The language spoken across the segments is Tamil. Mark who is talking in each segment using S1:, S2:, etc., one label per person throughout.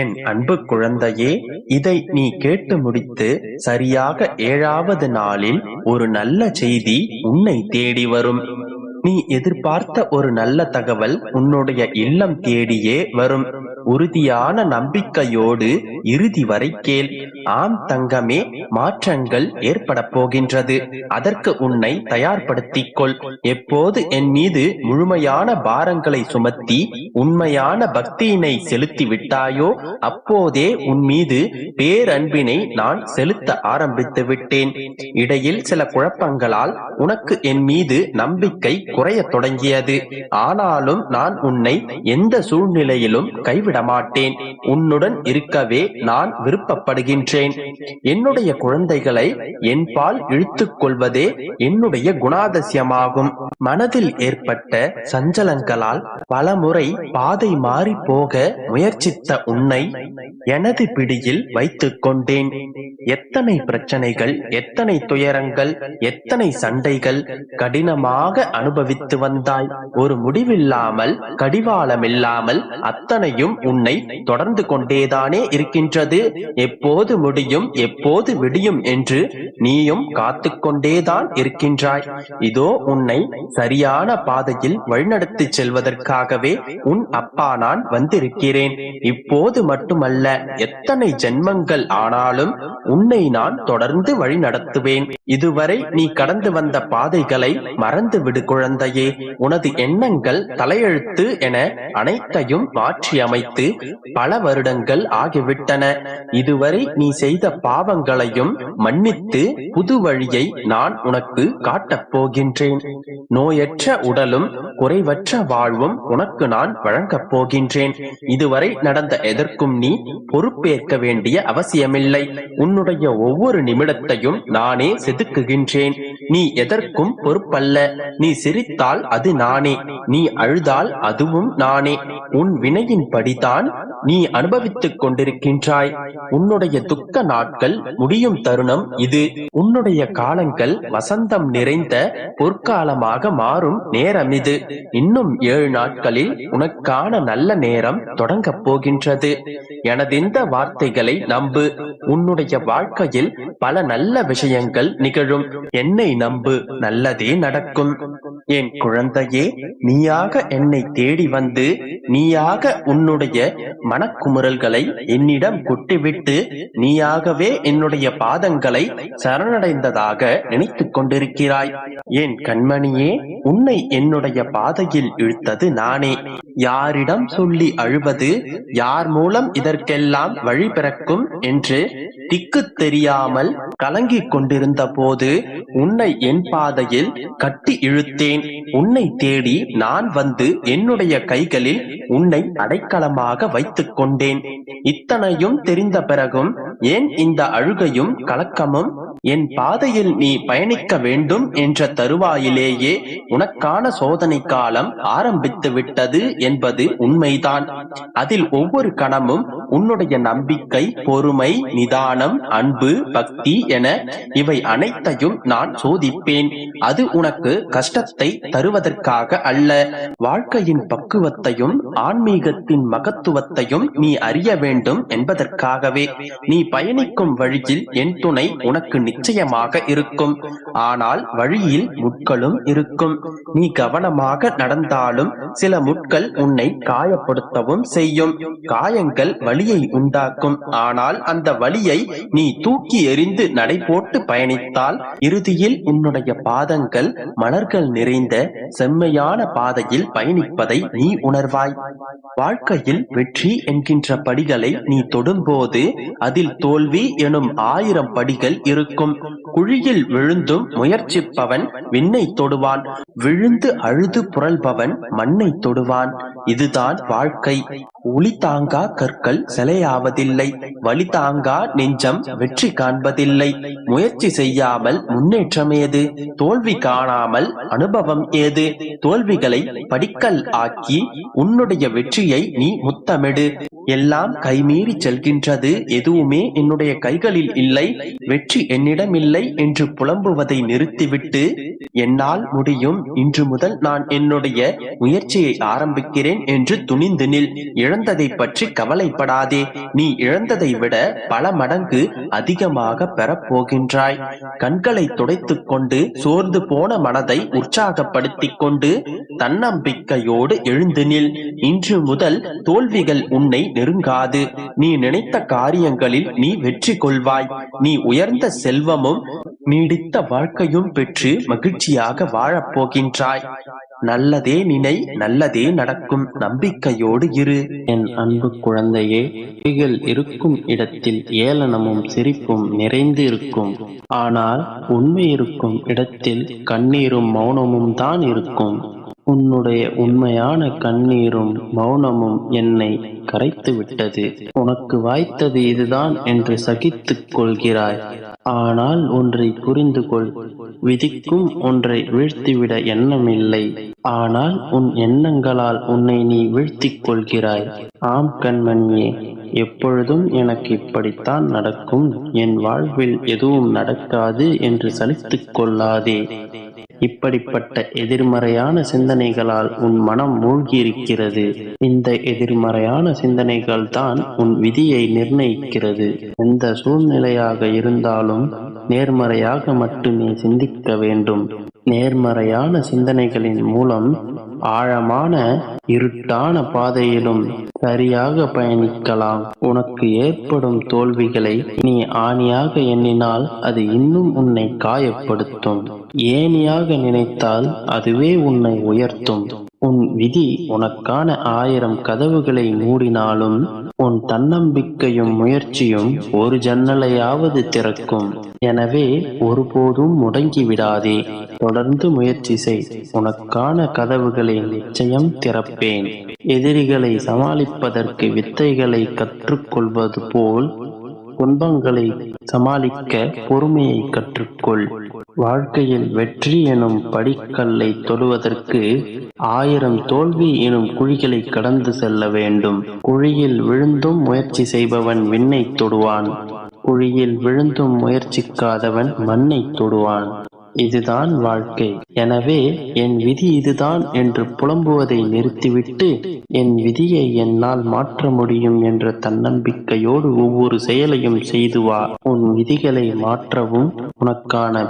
S1: என் அன்பு குழந்தையே இதை நீ கேட்டு முடித்து சரியாக ஏழாவது நாளில் ஒரு நல்ல செய்தி உன்னை தேடி வரும். நீ எதிர்பார்த்த ஒரு நல்ல தகவல் உன்னுடைய இல்லம் தேடியே வரும். உறுதியான நம்பிக்கையோடு இறுதி வரை கேள். ஆம் தங்கமே மாற்றங்கள் ஏற்பட போகின்றது. அதற்கு உன்னை தயார்படுத்திக் கொள் எப்போது என் மீது முழுமையான பாரங்களை சுமத்தி உண்மையான பக்தியினை செலுத்தி விட்டாயோ அப்போதே உன் மீது பேரன்பினை நான் செலுத்த ஆரம்பித்து விட்டேன். இடையில் சில குழப்பங்களால் உனக்கு என் மீது நம்பிக்கை குறைய தொடங்கியது. ஆனாலும் நான் உன்னை எந்த சூழ்நிலையிலும் கைவிட விடமாட்டேன். உன்னுடன் இருக்கவே நான் விருப்பப்படுகின்றேன். என்னுடைய குழந்தைகளை என் பால் இழுத்துக் கொள்வதே என்னுடைய குணாதிசயமாகும். மனதில் ஏற்பட்ட சஞ்சலங்களால் பலமுறை பாதை மாறி போக முயற்சித்த உன்னை எனது பிடியில் வைத்துக் கொண்டேன் எத்தனை பிரச்சனைகள் எத்தனை துயரங்கள் எத்தனை சண்டைகள் கடினமாக அனுபவித்து வந்தாய். ஒரு முடிவில்லாமல் கடிவாளமில்லாமல் அத்தனையும் உன்னை தொடர்ந்து கொண்டேதானே இருக்கின்றது. எப்போது முடியும் எப்போது விடியும் என்று நீயும் காத்து கொண்டேதான் இருக்கின்றாய். இதோ உன்னை சரியான பாதையில் வழிநடத்தி செல்வதற்காகவே உன் அப்பா நான் வந்திருக்கிறேன். இப்போது மட்டுமல்ல எத்தனை ஜென்மங்கள் ஆனாலும் உன்னை நான் தொடர்ந்து வழி நடத்துவேன் இதுவரை நீ கடந்து வந்த பாதைகளை மறந்து விடு குழந்தையே. உனது எண்ணங்கள் தலையெழுத்து என அனைத்தையும் மாற்றி அமைத்து பல வருடங்கள் ஆகிவிட்டன. இதுவரை நீ செய்த பாவங்களையும் மன்னித்து புது வழியை நான் உனக்கு காட்டப் போகின்றேன். நோயற்ற உடலும் குறைவற்ற வாழ்வும் உனக்கு நான் வழங்கப் போகின்றேன். இதுவரை நடந்த எதற்கும் நீ பொறுப்பேற்க வேண்டிய அவசியமில்லை. உன்னுடைய ஒவ்வொரு நிமிடத்தையும் நானே செதுக்குகின்றேன். நீ எதற்கும் பொறுப்பல்ல. நீ சிரித்தால் அது நானே. நீ அழுதால் அதுவும் நானே. உன் வினையின் படிதான் நீ அனுபவித்துக் கொண்டிருக்கின்றாய். உன்னுடைய துக்க நாட்கள் முடியும் தருணம் இது. உன்னுடைய காலங்கள் வசந்தம் நிறைந்த பொற்காலமாக மாறும் நேரம் இது. இன்னும் ஏழு நாட்களில் உனக்கான நல்ல நேரம் தொடங்கப் போகின்றது. எனது இந்த வார்த்தைகளை நம்பு. உன்னுடைய வாழ்க்கையில் பல நல்ல விஷயங்கள் நிகழும். என்னை நம்பு. நல்லதே நடக்கும். என் குழந்தையே நீயாக என்னை தேடி வந்து நீயாக உன்னுடைய மனக்குமுறல்களை என்னிடம் கொட்டிவிட்டு நீயாகவே என்னுடைய பாதங்களை சரணடைந்ததாக நினைத்துக் கொண்டிருக்கிறாய். என் கண்மணியே உன்னை என்னுடைய பாதையில் இழுத்தது நானே. யாரிடம் சொல்லி அழுவது யார் மூலம் இதற்கெல்லாம் வழி பிறக்கும் என்று திக்கு தெரியாமல் கலங்கிக் கொண்டிருந்த போது உன்னை என் பாதையில் கட்டி இழுத்தேன். உன்னை தேடி நான் வந்து என்னுடைய கைகளில் உன்னை அடைக்கலமாக வைத்துக் கொண்டேன் இத்தனையும் தெரிந்த பிறகும் ஏன் இந்த அழுகையும் கலக்கமும் என் பாதையில் நீ பயணிக்க வேண்டும் என்ற தருவாயிலேயே உனக்கான சோதனை காலம் ஆரம்பித்து விட்டது என்பது உண்மைதான். அதில் ஒவ்வொரு கணமும் உன்னுடைய நம்பிக்கை பொறுமை நிதானம் அன்பு பக்தி என இவை அனைத்தையும் நான் சோதிப்பேன். அது உனக்கு கஷ்டத்தை தருவதற்காக அல்ல. வாழ்க்கையின் பக்குவத்தையும் ஆன்மீகத்தின் மகத்துவத்தையும் நீ அறிய வேண்டும் என்பதற்காகவே. நீ பயணிக்கும் வழியில் என் துணை உனக்கு நிச்சயமாக இருக்கும். ஆனால் வழியில் முட்களும் இருக்கும். நீ கவனமாக நடந்தாலும் சில முட்கள் உன்னை காயப்படுத்தவும் செய்யும். காயங்கள் வலியை உண்டாக்கும். ஆனால் அந்த வலியை நீ தூக்கி எறிந்து நடை போட்டு பயணித்தால் இறுதியில் உன்னுடைய பாதங்கள் மலர்கள் நிறைந்த செம்மையான பாதையில் பயணிப்பதை நீ உணர்வாய். வாழ்க்கையில் வெற்றி என்கின்ற படிகளை நீ தொடும்போது அதில் தோல்வி எனும் ஆயிரம் படிகள் இருக்கும். குழியில் விழுந்தும் முயற்சிப்பவன் விண்ணை தொடுவான். விழுந்து அழுது புரள்பவன் மண்ணை தொடுவான். இதுதான் வாழ்க்கை. ஒளி தாங்கா கற்கள் சிலையாவதில்லை. வழி தாங்கா நெஞ்சம் வெற்றி காண்பதில்லை. முயற்சி செய்யாமல் முன்னேற்றம் ஏது தோல்வி காணாமல் அனுபவம் ஏது? தோல்விகளை படிக்கல் ஆக்கி உன்னுடைய வெற்றியை நீ முத்தமிடு. எல்லாம் கைமீறி செல்கின்றது. எதுவுமே என்னுடைய கைகளில் இல்லை. வெற்றி என்னிடம் இல்லை என்று புலம்புவதை நிறுத்திவிட்டு என்னால் முடியும். இன்று முதல் நான் என்னுடைய முயற்சியை ஆரம்பிக்கிறேன் என்று துணிந்து நில். இழந்ததை பற்றி கவலைப்படாதே. நீ இழந்ததை விட பல மடங்கு அதிகமாக பெறப்போகின்றாய். கண்களை துடைத்துக் கொண்டு சோர்ந்து போன மனதை உற்சாகப்படுத்திக் கொண்டு தன்னம்பிக்கையோடு எழுந்து நில். இன்று முதல் தோல்விகள் உன்னை நெருங்காது. நீ நினைத்த காரியங்களில் நீ வெற்றி கொள்வாய். நீ உயர்ந்த செல்வமும் நீடித்த வாழ்க்கையும் பெற்று மகிழ்ச்சியாக வாழப்போகின்றாய். நல்லதே நினை நல்லதே நடக்கும். நம்பிக்கையோடு இரு.
S2: என் அன்பு குழந்தையே பொய்கள் இருக்கும் இடத்தில் ஏளனமும் சிரிப்பும் நிறைந்து இருக்கும். ஆனால் உண்மை இருக்கும் இடத்தில் கண்ணீரும் மௌனமும் தான் இருக்கும். உன்னுடைய உண்மையான கண்ணீரும் மௌனமும் என்னை கரைத்து விட்டது உனக்கு வாய்த்தது இதுதான் என்று சகித்துக் கொள்கிறாய். ஆனால் ஒன்றை புரிந்து கொள் விதிக்கும் ஒன்றை வீழ்த்திவிட எண்ணமில்லை. ஆனால் உன் எண்ணங்களால் உன்னை நீ வீழ்த்திக் கொள்கிறாய். ஆம் கண்மணியே எப்பொழுதும் எனக்கு இப்படித்தான் நடக்கும். என் வாழ்வில் எதுவும் நடக்காது என்று சலித்துக் கொள்ளாதே. இப்படிப்பட்ட எதிர்மறையான சிந்தனைகளால் உன் மனம் மூழ்கியிருக்கிறது. இந்த எதிர்மறையான சிந்தனைகள் தான் உன் விதியை நிர்ணயிக்கிறது. எந்த சூழ்நிலையாக இருந்தாலும் நேர்மறையாக மட்டுமே சிந்திக்க வேண்டும். நேர்மறையான சிந்தனைகளின் மூலம் ஆழமான இருட்டான பாதையிலும் சரியாக பயணிக்கலாம். உனக்கு ஏற்படும் தோல்விகளை நீ ஆணியாக எண்ணினால் அது இன்னும் உன்னை காயப்படுத்தும். ஏனியாக நினைத்தால் அதுவே உன்னை உயர்த்தும். உன் விதி உனக்கான ஆயிரம் கதவுகளை மூடினாலும் உன் தன்னம்பிக்கையும் முயற்சியும் ஒரு ஜன்னலையாவது திறக்கும். எனவே ஒருபோதும் முடங்கி விடாதே தொடர்ந்து முயற்சி செய். உனக்கான கதவுகளை நிச்சயம் திறப்பேன். எதிரிகளை சமாளிப்பதற்கு வித்தைகளை கற்றுக்கொள்வது போல் துன்பங்களை சமாளிக்க பொறுமையை கற்றுக்கொள். வாழ்க்கையில் வெற்றி எனும் படிக்கல்லை தொடுவதற்கு ஆயிரம் தோல்வி எனும் குழிகளை கடந்து செல்ல வேண்டும். குழியில் விழுந்தும் முயற்சி செய்பவன் விண்ணை தொடுவான். குழியில் விழுந்தும் முயற்சிக்காதவன் மண்ணை தொடுவான். இதுதான் வாழ்க்கை. எனவே என் விதி இதுதான் என்று புலம்புவதை நிறுத்திவிட்டு என் விதியை என்னால் மாற்ற முடியும் என்ற தன்னம்பிக்கையோடு ஒவ்வொரு செயலையும் செய்து வா. உன் விதிகளை மாற்றவும் உனக்கான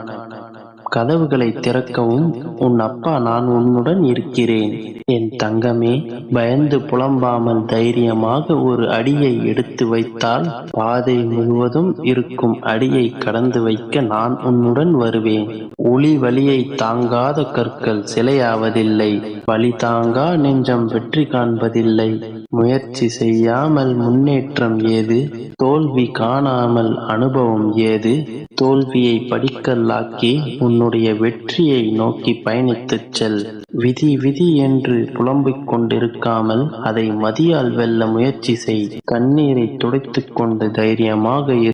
S2: கதவுகளை திறக்கவும் உன் அப்பா நான் உன்னுடன் இருக்கிறேன். என் தங்கமே பயந்து புலம்பாமல் தைரியமாக ஒரு அடியை எடுத்து வைத்தால் பாதை முழுவதும் இருக்கும் அடியை கடந்து வைக்க நான் உன்னுடன் வருவேன். ஒளி வழியை தாங்காத கற்கள் சிலையாவதில்லை. வழி தாங்கா நெஞ்சம் வெற்றி காண்பதில்லை. முயற்சி செய்யாமல் முன்னேற்றம் ஏது? தோல்வி காணாமல் அனுபவம் ஏது? தோல்வியை படிக்கல்லாக்கி உன்னுடைய வெற்றியை நோக்கி பயணித்துச் செல். விதி விதி என்று புலம்பிக் கொண்டிருக்காமல் அதை மதியால் வெல்ல முயற்சி செய். கண்ணீரை துடைத்துக் கொண்டு தைரியமாக